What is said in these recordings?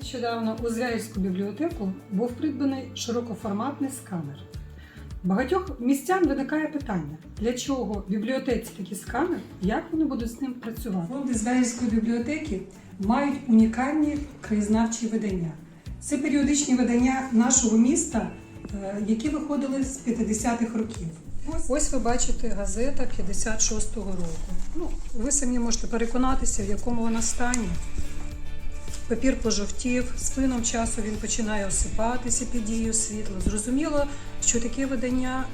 Нещодавно у Звягільську бібліотеку був придбаний широкоформатний сканер. Багатьох містян виникає питання, для чого в бібліотеці такий сканер, як вони будуть з ним працювати. Фонди Звягільської бібліотеки мають унікальні краєзнавчі видання. Це періодичні видання нашого міста, е, які виходили з 50-х років. Ось, ось ви бачите газета 56-го року. Ну, ви самі можете переконатися, в якому вона стані. Папір пожовтів, з плином часу він починає осипатися під дією світла. Зрозуміло, що таке видання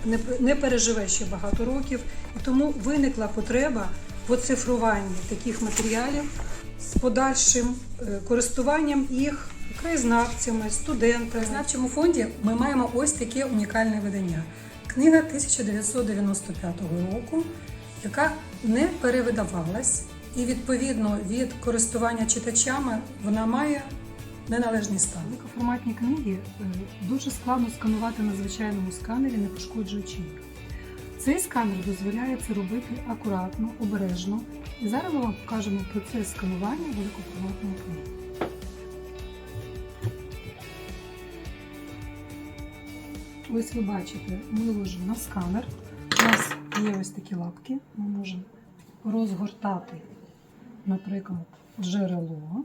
не, переживе ще багато років, і тому виникла потреба в оцифруванні таких матеріалів з подальшим е, користуванням їх краєзнавцями, студентами. В краєзнавчому фонді ми маємо ось таке унікальне видання. Книга 1995 року, яка не перевидавалась, і відповідно від користування читачами вона має неналежний стан. Великоформатні книги е, дуже складно сканувати на звичайному сканері, не пошкоджуючи їх. Цей сканер дозволяє це робити акуратно, обережно. І зараз ми вам покажемо процес сканування великоформатної книги. Ось ви бачите, ми ложимо на сканер. У нас є ось такі лапки. Ми можемо розгортати, наприклад, джерело,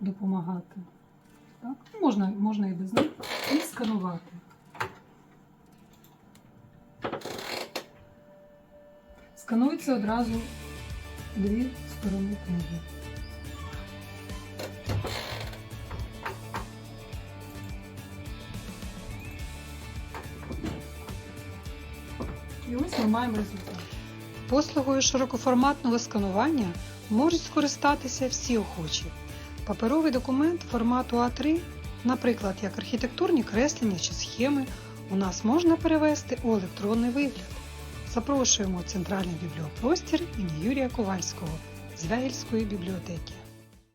допомагати. Так? Можна, можна і без них, і сканувати. Сканується одразу дві сторони книги. І ось ми маємо результат. Послугою широкоформатного сканування можуть скористатися всі охочі. Паперовий документ формату А3, наприклад, як архітектурні креслення чи схеми, у нас можна перевести у електронний вигляд. Запрошуємо центральний бібліопростір імені Юрія Ковальського з Вягільської бібліотеки.